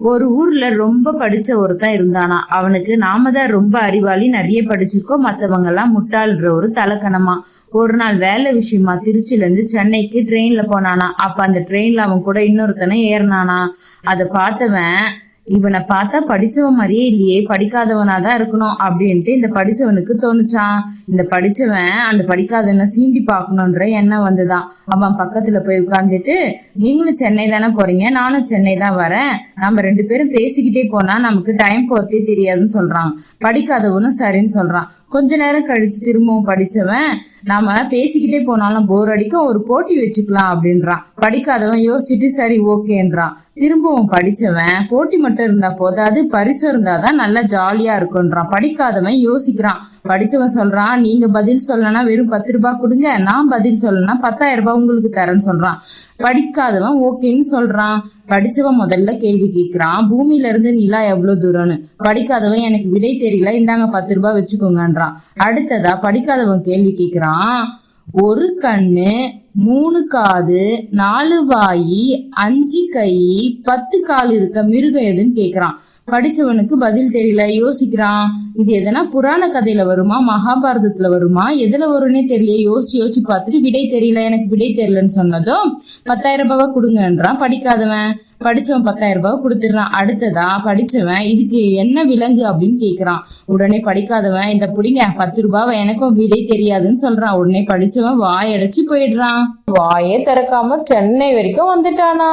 ஒரு ஊர்ல ரொம்ப படிச்ச ஒருத்தன் இருந்தானா? அவனுக்கு நாம தான் ரொம்ப அறிவாளி நிறைய படிச்சிருக்கோம். மத்தவங்க எல்லாம் முட்டாள்ன்ற ஒரு தலக்கணமா. ஒரு நாள் வேலை விஷயமா திருச்சில இருந்து சென்னைக்கு ட்ரெயின்ல போனானா. அப்ப அந்த ட்ரெயின்ல அவன் கூட இன்னொருத்தனை ஏறினானா. அதை பார்த்தவன் இவனை பார்த்தா படிச்சவன் மாதிரியே இல்லையே படிக்காதவனா தான் இருக்கணும் அப்படின்ட்டு இந்த படிச்சவனுக்கு தோணுச்சான் இந்த படிச்சவன் அந்த படிக்காதவனை சீண்டி பார்க்கணுன்ற எண்ணம் வந்துதான். அவன் பக்கத்துல போய் உட்கார்ந்துட்டு நீங்களும் சென்னை தானே போறீங்க? நானும் சென்னை தான் வரேன். நம்ம ரெண்டு பேரும் பேசிக்கிட்டே போனா நமக்கு டைம் போறதே தெரியாதுன்னு சொல்றான் படிக்காதவனும் சரின்னு சொல்றான். கொஞ்ச நேரம் கழிச்சு திரும்பவும் படிச்சவன் நாம பேசிக்கிட்டே போனாலும் போர் அடிக்கும் ஒரு போட்டி வச்சுக்கலாம் அப்படின்றான். படிக்காதவன் யோசிச்சுட்டு சரி ஓகேன்றான். திரும்பவும் படிச்சவன் போட்டி மட்டும் இருந்தா போதாது பரிசு இருந்தாதான் நல்லா ஜாலியா இருக்குன்றான் படிக்காதவன் யோசிக்கிறான். படிச்சவன் சொல்றான் நீங்க பதில் சொல்லனா வெறும் பத்து ரூபாய் கொடுங்க நான் பதில் சொல்லனா பத்தாயிரம் ரூபாய் உங்களுக்கு தரேன்னு சொல்றான். படிக்காதவன் ஓகேன்னு சொல்றான். படிச்சவன் முதல்ல கேள்வி கேட்கிறான் பூமியில இருந்து நிலா எவ்வளவு தூரம்னு. படிக்காதவன் எனக்கு விடை தெரியல. இந்தாங்க பத்து ரூபாய் வச்சுக்கோங்கன்றான். அடுத்ததா படிக்காதவன் கேள்வி கேட்கிறான் ஒரு கண்ணு மூணு காது நாலு வாயி அஞ்சு கை பத்து கால் இருக்க மிருகம் எதுன்னு கேக்குறான். படிச்சவனுக்கு பதில் தெரியல யோசிக்கிறான். இது எதனா புராண கதையில வருமா மகாபாரதத்துல வருமா எதுல வரும்னே தெரியல யோசிச்சு யோசிச்சு பார்த்துட்டு விடை தெரியல எனக்கு விடை தெரியலன்னு சொன்னதும் பத்தாயிரம் ரூபாய் கொடுங்கன்றான். படிக்காதவன் படிச்சவன் பத்தாயிரம் ரூபாய் கொடுத்துடுறான். அடுத்ததா படிச்சவன் இதுக்கு என்ன விலங்கு அப்படின்னு கேக்குறான். உடனே படிக்காதவன் இந்த புடிங்க பத்து ரூபாவை எனக்கும் விடை தெரியாதுன்னு சொல்றான். உடனே படிச்சவன் வாயடைச்சு போயிடுறான். வாயே திறக்காம சென்னை வரைக்கும் வந்துட்டானா?